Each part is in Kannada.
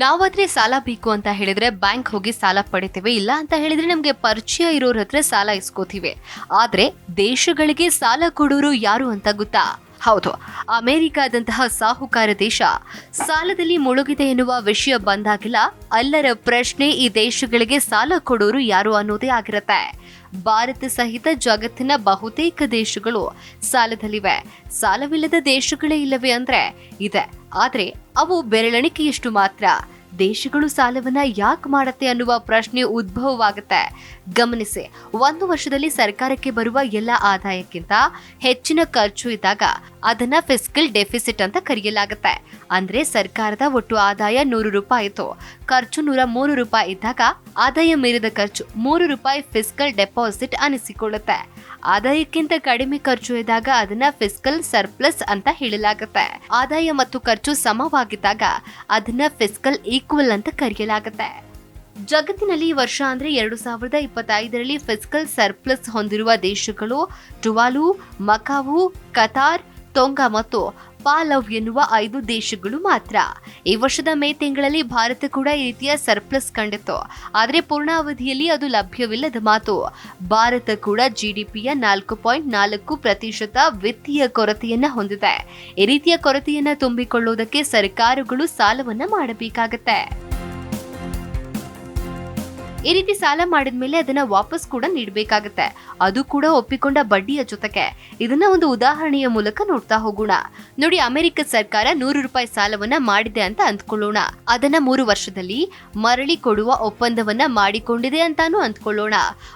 ನಾವಾದ್ರೆ ಸಾಲ ಬೇಕು ಅಂತ ಹೇಳಿದ್ರೆ ಬ್ಯಾಂಕ್ ಹೋಗಿ ಸಾಲ ಪಡಿತೇವೆ, ಇಲ್ಲ ಅಂತ ಹೇಳಿದ್ರೆ ನಮ್ಗೆ ಪರಿಚಯ ಇರೋರ ಹತ್ರ ಸಾಲ ಇಸ್ಕೋತೀವಿ. ಆದ್ರೆ ದೇಶಗಳಿಗೆ ಸಾಲ ಕೊಡೋರು ಯಾರು ಅಂತ ಗೊತ್ತಾ? ಹೌದು. ಅಮೆರಿಕಾದಂತಹ ಸಾಹುಕಾರ ದೇಶ ಸಾಲದಲ್ಲಿ ಮುಳುಗಿದೆ ಎನ್ನುವ ವಿಷಯ ಬಂದಾಗಿಲ್ಲ. ಅಲ್ಲರ ಪ್ರಶ್ನೆ ಈ ದೇಶಗಳಿಗೆ ಸಾಲ ಕೊಡೋರು ಯಾರು ಅನ್ನೋದೇ ಆಗಿರುತ್ತೆ. ಭಾರತ ಸಹಿತ ಜಗತ್ತಿನ ಬಹುತೇಕ ದೇಶಗಳು ಸಾಲದಲ್ಲಿವೆ. ಸಾಲವಿಲ್ಲದ ದೇಶಗಳೇ ಇಲ್ಲವೇ ಅಂದ್ರೆ ಇದೆ. ಆದರೆ ಅವು ಬೆರಳೆಣಿಕೆಯಷ್ಟು ಮಾತ್ರ. ದೇಶಗಳು ಸಾಲವನ್ನ ಯಾಕೆ ಮಾಡತ್ತೆ ಅನ್ನುವ ಪ್ರಶ್ನೆ ಉದ್ಭವವಾಗುತ್ತೆ. ಗಮನಿಸಿ, ಒಂದು ವರ್ಷದಲ್ಲಿ ಸರ್ಕಾರಕ್ಕೆ ಬರುವ ಎಲ್ಲ ಆದಾಯಕ್ಕಿಂತ ಹೆಚ್ಚಿನ ಖರ್ಚು ಇದ್ದಾಗ ಅದನ್ನ ಫಿಸ್ಕಲ್ ಡೆಫಿಸಿಟ್ ಅಂತ ಕರೆಯಲಾಗುತ್ತೆ. ಅಂದ್ರೆ ಸರ್ಕಾರದ ಒಟ್ಟು ಆದಾಯ ನೂರು ರೂಪಾಯಿ ಇತ್ತು. ಖರ್ಚು ನೂರ ಮೂರು ರೂಪಾಯಿ ಇದ್ದಾಗ ಆದಾಯ ಮೀರಿದ ಖರ್ಚು ಮೂರು ರೂಪಾಯಿ ಫಿಸ್ಕಲ್ ಡೆಪಾಸಿಟ್ ಅನಿಸಿಕೊಳ್ಳುತ್ತೆ. ಆದಾಯಕ್ಕಿಂತ ಕಡಿಮೆ ಖರ್ಚು ಇದ್ದಾಗ ಅದನ್ನ ಫಿಸ್ಕಲ್ ಸರ್ಪ್ಲಸ್ ಅಂತ ಹೇಳಲಾಗುತ್ತೆ. ಆದಾಯ ಮತ್ತು ಖರ್ಚು ಸಮವಾಗಿದ್ದಾಗ ಅದನ್ನ ಫಿಸ್ಕಲ್ ಈಕ್ವಲ್ ಅಂತ ಕರೆಯಲಾಗುತ್ತೆ. ಜಗತ್ತಿನಲ್ಲಿ ಈ ವರ್ಷ ಅಂದ್ರೆ ಎರಡು ಸಾವಿರದ ಇಪ್ಪತ್ತೈದರಲ್ಲಿ ಫಿಸ್ಕಲ್ ಸರ್ಪ್ಲಸ್ ಹೊಂದಿರುವ ದೇಶಗಳು ಟುವಾಲು ಮಕಾವು, ಕತಾರ್, ತೊಂಗಾ ಮತ್ತು ಪಾಲವ್ ಎನ್ನುವ ಐದು ದೇಶಗಳು ಮಾತ್ರ. ಈ ವರ್ಷದ ಮೇ ತಿಂಗಳಲ್ಲಿ ಭಾರತ ಕೂಡ ಈ ರೀತಿಯ ಸರ್ಪ್ಲಸ್ ಕಂಡಿತ್ತು. ಆದರೆ ಪೂರ್ಣಾವಧಿಯಲ್ಲಿ ಅದು ಲಭ್ಯವಿಲ್ಲದ ಮಾತು. ಭಾರತ ಕೂಡ ಜಿಡಿಪಿಯ ನಾಲ್ಕು ಪಾಯಿಂಟ್ ನಾಲ್ಕು ಪ್ರತಿಶತ ವಿತ್ತೀಯ ಕೊರತೆಯನ್ನ ಹೊಂದಿದೆ. ಈ ರೀತಿಯ ಕೊರತೆಯನ್ನ ತುಂಬಿಕೊಳ್ಳುವುದಕ್ಕೆ ಸರ್ಕಾರಗಳು ಸಾಲವನ್ನ ಮಾಡಬೇಕಾಗತ್ತೆ. ಈ ರೀತಿ ಸಾಲ ಮಾಡಿದ ಮೇಲೆ ಅದನ್ನ ವಾಪಸ್ ಕೂಡ ನೀಡಬೇಕಾಗತ್ತೆ. ಅದು ಕೂಡ ಒಪ್ಪಿಕೊಂಡ ಬಡ್ಡಿಯ ಜೊತೆಗೆ. ಇದನ್ನ ಒಂದು ಉದಾಹರಣೆಯ ಮೂಲಕ ನೋಡ್ತಾ ಹೋಗೋಣ. ನೋಡಿ ಅಮೆರಿಕ ಸರ್ಕಾರ ನೂರು ರೂಪಾಯಿ ಸಾಲವನ್ನ ಮಾಡಿದೆ ಅಂತ ಅಂದ್ಕೊಳ್ಳೋಣ. ಅದನ್ನ ಮೂರು ವರ್ಷದಲ್ಲಿ ಮರಳಿ ಕೊಡುವ ಒಪ್ಪಂದವನ್ನ ಮಾಡಿಕೊಂಡಿದೆ ಅಂತಾನು ಅಂದ್ಕೊಳ್ಳೋಣ.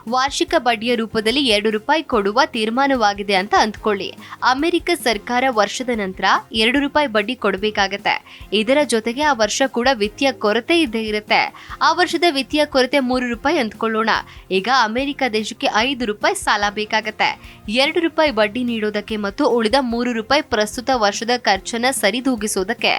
ವಾರ್ಷಿಕ ಬಡ್ಡಿಯ ರೂಪದಲ್ಲಿ ಎರಡು ರೂಪಾಯಿ ಕೊಡುವ ತೀರ್ಮಾನವಾಗಿದೆ ಅಂತ ಅಂದ್ಕೊಳ್ಳಿ. ಅಮೆರಿಕ ಸರ್ಕಾರ ವರ್ಷದ ನಂತರ ಎರಡು ರೂಪಾಯಿ ಬಡ್ಡಿ ಕೊಡಬೇಕಾಗತ್ತೆ. ಇದರ ಜೊತೆಗೆ ಆ ವರ್ಷ ಕೂಡ ವಿತ್ತೀಯ ಕೊರತೆ ಇದ್ದೇ ಇರುತ್ತೆ. ಆ ವರ್ಷದ ವಿತ್ತೀಯ ಕೊರತೆ ಮೂರು ರೂಪಾಯಿ ಅಂದ್ಕೊಳ್ಳೋಣ. ಈಗ ಅಮೆರಿಕ ದೇಶಕ್ಕೆ ಐದು ರೂಪಾಯಿ ಸಾಲ ಬೇಕಾಗತ್ತೆ. ಎರಡು ರೂಪಾಯಿ ಬಡ್ಡಿ ನೀಡೋದಕ್ಕೆ ಮತ್ತು ಉಳಿದ ಮೂರು ರೂಪಾಯಿ ಪ್ರಸ್ತುತ ವರ್ಷದ ಖರ್ಚನ್ನ ಸರಿದೂಗಿಸೋದಕ್ಕೆ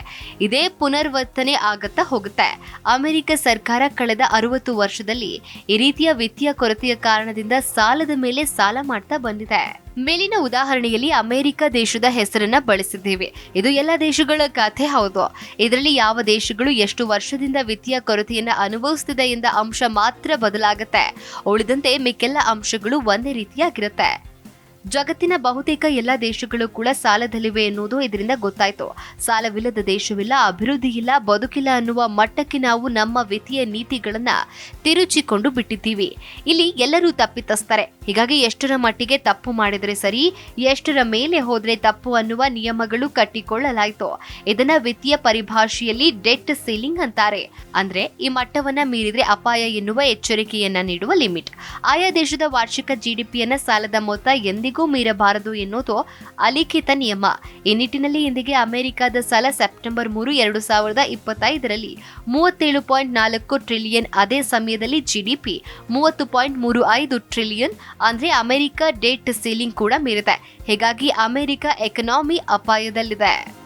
ಇದೇ ಪುನರ್ವರ್ತನೆ ಆಗುತ್ತಾ ಹೋಗುತ್ತೆ. ಅಮೆರಿಕ ಸರ್ಕಾರ ಕಳೆದ ಅರವತ್ತು ವರ್ಷದಲ್ಲಿ ಈ ರೀತಿಯ ವಿತ್ತೀಯ ಕೊರತೆಯ ಕಾರಣದಿಂದ ಸಾಲದ ಮೇಲೆ ಸಾಲ ಮಾಡ್ತಾ ಬಂದಿದೆ. ಮೇಲಿನ ಉದಾಹರಣೆಯಲ್ಲಿ ಅಮೆರಿಕ ದೇಶದ ಹೆಸರನ್ನ ಬಳಸಿದ್ದೇವೆ. ಇದು ಎಲ್ಲ ದೇಶಗಳ ಕಥೆ ಹೌದು. ಇದರಲ್ಲಿ ಯಾವ ದೇಶಗಳು ಎಷ್ಟು ವರ್ಷದಿಂದ ವಿತ್ತೀಯ ಕೊರತೆಯನ್ನು ಅನುಭವಿಸುತ್ತಿದೆ ಎಂದ ಅಂಶ ಮಾತ್ರ ಬದಲಾಗುತ್ತೆ. ಉಳಿದಂತೆ ಮಿಕ್ಕೆಲ್ಲ ಅಂಶಗಳು ಒಂದೇ ರೀತಿಯಾಗಿರುತ್ತೆ. ಜಗತ್ತಿನ ಬಹುತೇಕ ಎಲ್ಲ ದೇಶಗಳು ಕೂಡ ಸಾಲದಲ್ಲಿವೆ ಎನ್ನುವುದು ಇದರಿಂದ ಗೊತ್ತಾಯ್ತು. ಸಾಲವಿಲ್ಲದ ದೇಶವಿಲ್ಲ, ಅಭಿವೃದ್ಧಿ ಇಲ್ಲ, ಬದುಕಿಲ್ಲ ಅನ್ನುವ ಮಟ್ಟಕ್ಕೆ ನಾವು ನಮ್ಮ ವಿತ್ತೀಯ ನೀತಿಗಳನ್ನ ತಿರುಚಿಕೊಂಡು ಬಿಟ್ಟಿದ್ದೀವಿ. ಇಲ್ಲಿ ಎಲ್ಲರೂ ತಪ್ಪಿತಸ್ತಾರೆ ಹೀಗಾಗಿ ಎಷ್ಟರ ಮಟ್ಟಿಗೆ ತಪ್ಪು ಮಾಡಿದರೆ ಸರಿ, ಎಷ್ಟರ ಮೇಲೆ ಹೋದರೆ ತಪ್ಪು ಅನ್ನುವ ನಿಯಮಗಳು ಕಟ್ಟಿಕೊಳ್ಳಲಾಯಿತು. ಇದನ್ನ ವಿತ್ತೀಯ ಪರಿಭಾಷೆಯಲ್ಲಿ ಡೆಟ್ ಸೀಲಿಂಗ್ ಅಂತಾರೆ. ಅಂದ್ರೆ ಈ ಮಟ್ಟವನ್ನ ಮೀರಿದ್ರೆ ಅಪಾಯ ಎನ್ನುವ ಎಚ್ಚರಿಕೆಯನ್ನ ನೀಡುವ ಲಿಮಿಟ್. ಆಯಾ ದೇಶದ ವಾರ್ಷಿಕ ಜಿಡಿಪಿಯನ್ನ ಸಾಲದ ಮೊತ್ತ ಎಂದಿಗೂ ಮೀರಬಾರದು ಎನ್ನುವುದು ಅಲಿಖಿತ ನಿಯಮ. ಈ ನಿಟ್ಟಿನಲ್ಲಿ ಇಂದಿಗೆ ಅಮೆರಿಕದ ಸಾಲ ಸೆಪ್ಟೆಂಬರ್ ಮೂರು, ಎರಡು ಸಾವಿರದ ಇಪ್ಪತ್ತೈದರಲ್ಲಿ ಮೂವತ್ತೇಳು ಪಾಯಿಂಟ್ ನಾಲ್ಕು ಟ್ರಿಲಿಯನ್ ಅದೇ ಸಮಯದಲ್ಲಿ ಜಿಡಿಪಿ, ಮೂವತ್ತು ಪಾಯಿಂಟ್ ಮೂರು ಐದು ಟ್ರಿಲಿಯನ್ ಅಂದ್ರೆ ಅಮೆರಿಕ ಡೇಟ್ ಸೀಲಿಂಗ್ ಕೂಡ ಮೀರಿದೆ. ಹೀಗಾಗಿ ಅಮೆರಿಕ ಎಕನಾಮಿ ಅಪಾಯದಲ್ಲಿದೆ.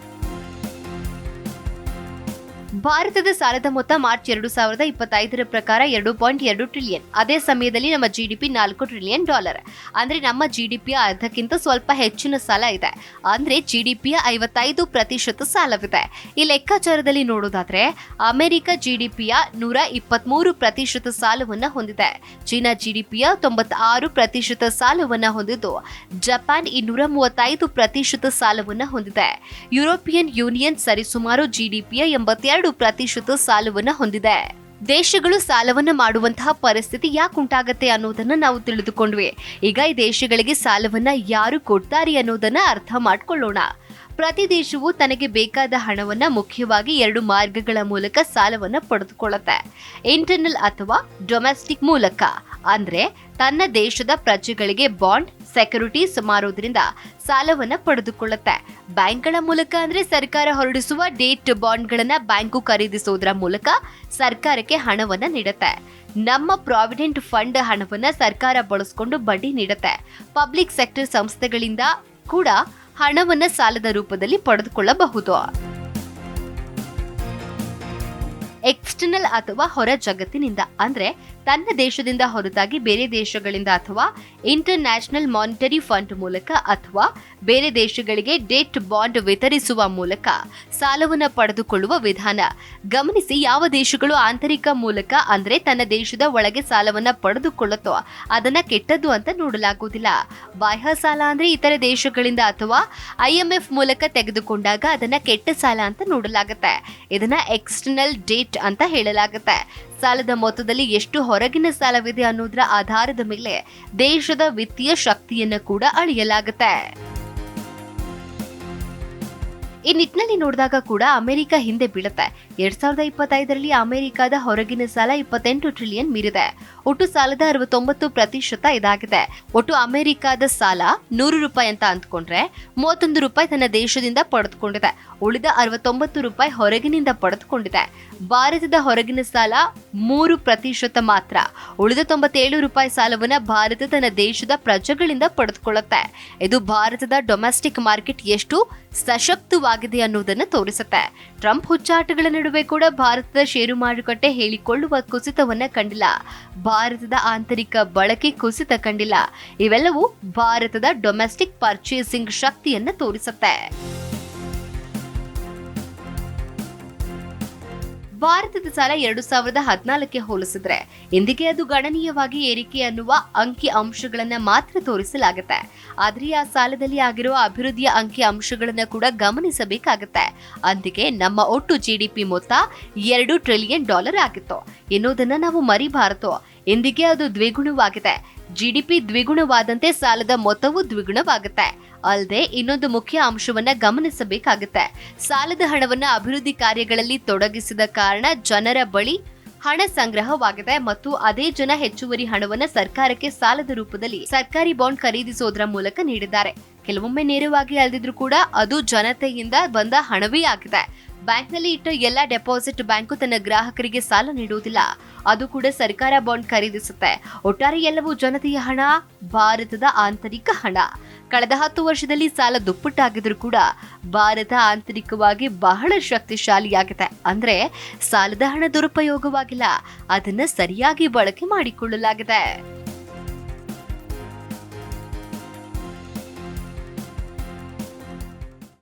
ಭಾರತದ ಸಾಲದ ಮೊತ್ತ ಮಾರ್ಚ್ ಎರಡು ಸಾವಿರದ ಇಪ್ಪತ್ತೈದರ ಪ್ರಕಾರ ಎರಡು ಪಾಯಿಂಟ್ ಎರಡು ಟ್ರಿಲಿಯನ್. ಅದೇ ಸಮಯದಲ್ಲಿ ನಮ್ಮ ಜಿಡಿಪಿ ನಾಲ್ಕು ಟ್ರಿಲಿಯನ್ ಡಾಲರ್. ಅಂದ್ರೆ ನಮ್ಮ ಜಿಡಿಪಿಯ ಅರ್ಧಕ್ಕಿಂತ ಸ್ವಲ್ಪ ಹೆಚ್ಚಿನ ಸಾಲ ಇದೆ. ಅಂದ್ರೆ ಜಿಡಿಪಿಯ ಐವತ್ತೈದು ಪ್ರತಿಶತ ಸಾಲವಿದೆ. ಈ ಲೆಕ್ಕಾಚಾರದಲ್ಲಿ ನೋಡೋದಾದ್ರೆ, ಅಮೆರಿಕ ಜಿಡಿಪಿಯ ನೂರ ಇಪ್ಪತ್ಮೂರು ಪ್ರತಿಶತ ಸಾಲವನ್ನು ಹೊಂದಿದೆ. ಚೀನಾ ಜಿಡಿಪಿಯ ತೊಂಬತ್ತಾರು ಪ್ರತಿಶತ ಸಾಲವನ್ನು ಹೊಂದಿದ್ದು, ಜಪಾನ್ ಇನ್ನೂರ ಮೂವತ್ತೈದು ಪ್ರತಿಶತ ಸಾಲವನ್ನು ಹೊಂದಿದೆ. ಯುರೋಪಿಯನ್ ಯೂನಿಯನ್ ಸರಿಸುಮಾರು ಜಿಡಿಪಿಯ ಎಂಬತ್ತೆರಡು ಪ್ರತಿಶತ ಸಾಲವನ್ನ ಹೊಂದಿದೆ. ದೇಶಗಳು ಸಾಲವನ್ನ ಮಾಡುವಂತಹ ಪರಿಸ್ಥಿತಿ ಯಾಕೆ ಉಂಟಾಗತ್ತೆ ಅನ್ನೋದನ್ನ ನಾವು ತಿಳಿದುಕೊಂಡ್ವಿ. ಈಗ ಈ ದೇಶಗಳಿಗೆ ಸಾಲವನ್ನ ಯಾರು ಕೊಡ್ತಾರೆ ಅನ್ನೋದನ್ನ ಅರ್ಥ ಮಾಡ್ಕೊಳ್ಳೋಣ. ಪ್ರತಿ ದೇಶವು ತನಗೆ ಬೇಕಾದ ಹಣವನ್ನು ಮುಖ್ಯವಾಗಿ ಎರಡು ಮಾರ್ಗಗಳ ಮೂಲಕ ಸಾಲವನ್ನು ಪಡೆದುಕೊಳ್ಳುತ್ತೆ. ಇಂಟರ್ನಲ್ ಅಥವಾ ಡೊಮೆಸ್ಟಿಕ್ ಮೂಲಕ. ಅಂದ್ರೆ ತನ್ನ ದೇಶದ ಪ್ರಜೆಗಳಿಗೆ ಬಾಂಡ್, ಸೆಕ್ಯೂರಿಟೀಸ್ ಮಾರೋದ್ರಿಂದ ಸಾಲವನ್ನು ಪಡೆದುಕೊಳ್ಳುತ್ತೆ. ಬ್ಯಾಂಕ್ಗಳ ಮೂಲಕ ಅಂದ್ರೆ ಸರ್ಕಾರ ಹೊರಡಿಸುವ ಡೇಟ್ ಬಾಂಡ್ಗಳನ್ನ ಬ್ಯಾಂಕು ಖರೀದಿಸೋದ್ರ ಮೂಲಕ ಸರ್ಕಾರಕ್ಕೆ ಹಣವನ್ನು ನೀಡುತ್ತೆ. ನಮ್ಮ ಪ್ರಾವಿಡೆಂಟ್ ಫಂಡ್ ಹಣವನ್ನು ಸರ್ಕಾರ ಬಳಸ್ಕೊಂಡು ಬಡ್ಡಿ ನೀಡುತ್ತೆ. ಪಬ್ಲಿಕ್ ಸೆಕ್ಟರ್ ಸಂಸ್ಥೆಗಳಿಂದ ಕೂಡ ಹಣವನ್ನ ಸಾಲದ ರೂಪದಲ್ಲಿ ಪಡೆದುಕೊಳ್ಳಬಹುದು. ಎಕ್ಸ್ಟರ್ನಲ್ ಅಥವಾ ಹೊರ ಜಗತ್ತಿನಿಂದ ಅಂದ್ರೆ ತನ್ನ ದೇಶದಿಂದ ಹೊರತಾಗಿ ಬೇರೆ ದೇಶಗಳಿಂದ ಅಥವಾ ಇಂಟರ್ ನ್ಯಾಷನಲ್ ಮಾನಿಟರಿ ಫಂಡ್ ಮೂಲಕ ಅಥವಾ ಬೇರೆ ದೇಶಗಳಿಗೆ ಡೆಟ್ ಬಾಂಡ್ ವಿತರಿಸುವ ಮೂಲಕ ಸಾಲವನ್ನು ಪಡೆದುಕೊಳ್ಳುವ ವಿಧಾನ. ಗಮನಿಸಿ ಯಾವ ದೇಶಗಳು ಆಂತರಿಕ ಮೂಲಕ ಅಂದರೆ ತನ್ನ ದೇಶದ ಒಳಗೆ ಸಾಲವನ್ನು ಪಡೆದುಕೊಳ್ಳುತ್ತೋ ಅದನ್ನ ಕೆಟ್ಟದ್ದು ಅಂತ ನೋಡಲಾಗುವುದಿಲ್ಲ. ಬಾಹ್ಯ ಸಾಲ ಅಂದ್ರೆ ಇತರ ದೇಶಗಳಿಂದ ಅಥವಾ ಐಎಂಎಫ್ ಮೂಲಕ ತೆಗೆದುಕೊಂಡಾಗ ಅದನ್ನ ಕೆಟ್ಟ ಸಾಲ ಅಂತ ನೋಡಲಾಗುತ್ತೆ. ಇದನ್ನ ಎಕ್ಸ್ಟರ್ನಲ್ ಡೇಟ್ ಅಂತ ಹೇಳಲಾಗುತ್ತೆ. ಸಾಲದ ಮೊತ್ತದಲ್ಲಿ ಎಷ್ಟು ಹೊರಗಿನ ಸಾಲವಿದೆ ಅನ್ನೋದರ ಆಧಾರದ ಮೇಲೆ ದೇಶದ ವಿತ್ತೀಯ ಶಕ್ತಿಯನ್ನು ಕೂಡ ಅಳೆಯಲಾಗುತ್ತೆ. ಈ ನಿಟ್ಟಿನಲ್ಲಿ ನೋಡಿದಾಗ ಕೂಡ ಅಮೆರಿಕ ಹಿಂದೆ ಬೀಳುತ್ತೆ. ಎರಡ್ ಸಾವಿರದ ಇಪ್ಪತ್ತೈದರಲ್ಲಿ ಅಮೆರಿಕದ ಹೊರಗಿನ ಸಾಲ ಇಪ್ಪತ್ತೆಂಟು ಟ್ರಿಲಿಯನ್ ಮೀರಿದೆ. ಒಟ್ಟು ಸಾಲದ ಅರವತ್ತೊಂಬತ್ತು ಪ್ರತಿಶತ ಇದಾಗಿದೆ. ಒಟ್ಟು ಅಮೆರಿಕದ ಸಾಲ ನೂರು ರೂಪಾಯಿ ಅಂತ ಅಂದ್ಕೊಂಡ್ರೆ ಮೂವತ್ತೊಂದು ರೂಪಾಯಿ ತನ್ನ ದೇಶದಿಂದ ಪಡೆದುಕೊಂಡಿದೆ. ಉಳಿದ ಅರವತ್ತೊಂಬತ್ತು ರೂಪಾಯಿ ಹೊರಗಿನಿಂದ ಪಡೆದುಕೊಂಡಿದೆ. ಭಾರತದ ಹೊರಗಿನ ಸಾಲ ಮೂರು ಪ್ರತಿಶತ ಮಾತ್ರ. ಉಳಿದ ತೊಂಬತ್ತೇಳು ರೂಪಾಯಿ ಸಾಲವನ್ನು ಭಾರತ ತನ್ನ ದೇಶದ ಪ್ರಜೆಗಳಿಂದ ಪಡೆದುಕೊಳ್ಳುತ್ತೆ. ಇದು ಭಾರತದ ಡೊಮೆಸ್ಟಿಕ್ ಮಾರ್ಕೆಟ್ ಎಷ್ಟು ಸಶಕ್ತವಾಗಿದೆ ಅನ್ನೋದನ್ನು ತೋರಿಸುತ್ತೆ. ಟ್ರಂಪ್ ಹುಚ್ಚಾಟಗಳ ನಡುವೆ ಕೂಡ ಭಾರತದ ಷೇರು ಮಾರುಕಟ್ಟೆ ಹೇಳಿಕೊಳ್ಳುವ ಕುಸಿತವನ್ನ ಕಂಡಿಲ್ಲ. ಭಾರತದ ಆಂತರಿಕ ಬಳಕೆ ಕುಸಿತ ಕಂಡಿಲ್ಲ. ಇವೆಲ್ಲವೂ ಭಾರತದ ಡೊಮೆಸ್ಟಿಕ್ ಪರ್ಚೇಸಿಂಗ್ ಶಕ್ತಿಯನ್ನ ತೋರಿಸುತ್ತೆ. ಭಾರತದ ಸಾಲ ಎರಡು ಸಾವಿರದ ಹದಿನಾಲ್ಕಕ್ಕೆ ಹೋಲಿಸಿದ್ರೆ ಇಂದಿಗೆ ಅದು ಗಣನೀಯವಾಗಿ ಏರಿಕೆ ಅನ್ನುವ ಅಂಕಿ ಅಂಶಗಳನ್ನ ಮಾತ್ರ ತೋರಿಸಲಾಗುತ್ತೆ. ಆದರೆ ಆ ಸಾಲದಲ್ಲಿ ಆಗಿರುವ ಅಭಿವೃದ್ಧಿಯ ಅಂಕಿ ಅಂಶಗಳನ್ನ ಕೂಡ ಗಮನಿಸಬೇಕಾಗುತ್ತೆ. ಅಂದಿಗೆ ನಮ್ಮ ಒಟ್ಟು ಜಿಡಿಪಿ ಮೊತ್ತ ಎರಡು ಟ್ರಿಲಿಯನ್ ಡಾಲರ್ ಆಗಿತ್ತು. ಎನ್ನುವುದನ್ನ ನಾವು ಮರಿಬಾರದು. ಇಂದಿಗೆ ಅದು ದ್ವಿಗುಣವಾಗಿದೆ. ಜಿಡಿಪಿ ದ್ವಿಗುಣವಾದಂತೆ ಸಾಲದ ಮೊತ್ತವೂ ದ್ವಿಗುಣವಾಗುತ್ತೆ. ಅಲ್ಲದೆ ಇನ್ನೊಂದು ಮುಖ್ಯ ಅಂಶವನ್ನ ಗಮನಿಸಬೇಕಾಗುತ್ತೆ. ಸಾಲದ ಹಣವನ್ನ ಅಭಿವೃದ್ಧಿ ಕಾರ್ಯಗಳಲ್ಲಿ ತೊಡಗಿಸಿದ ಕಾರಣ ಜನರ ಬಳಿ ಹಣ ಸಂಗ್ರಹವಾಗಿದೆ ಮತ್ತು ಅದೇ ಜನ ಹೆಚ್ಚುವರಿ ಹಣವನ್ನ ಸರ್ಕಾರಕ್ಕೆ ಸಾಲದ ರೂಪದಲ್ಲಿ ಸರ್ಕಾರಿ ಬಾಂಡ್ ಖರೀದಿಸೋದ್ರ ಮೂಲಕ ನೀಡಿದ್ದಾರೆ. ಕೆಲವೊಮ್ಮೆ ನೇರವಾಗಿ ಅಲ್ದಿದ್ರು ಕೂಡ ಅದು ಜನತೆಯಿಂದ ಬಂದ ಹಣವೇ ಆಗಿದೆ. ಬ್ಯಾಂಕ್ನಲ್ಲಿ ಇಟ್ಟ ಎಲ್ಲ ಡೆಪಾಸಿಟ್ ಬ್ಯಾಂಕು ತನ್ನ ಗ್ರಾಹಕರಿಗೆ ಸಾಲ ನೀಡುವುದಿಲ್ಲ. ಅದು ಕೂಡ ಸರ್ಕಾರ ಬಾಂಡ್ ಖರೀದಿಸುತ್ತೆ. ಒಟ್ಟಾರೆ ಎಲ್ಲವೂ ಜನತೆಯ ಹಣ, ಭಾರತದ ಆಂತರಿಕ ಹಣ. ಕಳೆದ ಹತ್ತು ವರ್ಷದಲ್ಲಿ ಸಾಲ ದುಪ್ಪಟ್ಟಾಗಿದ್ರು ಕೂಡ ಭಾರತ ಆಂತರಿಕವಾಗಿ ಬಹಳ ಶಕ್ತಿಶಾಲಿಯಾಗಿದೆ. ಅಂದ್ರೆ ಸಾಲದ ಹಣ ದುರುಪಯೋಗವಾಗಿಲ್ಲ. ಅದನ್ನ ಸರಿಯಾಗಿ ಬಳಕೆ ಮಾಡಿಕೊಳ್ಳಲಾಗಿದೆ.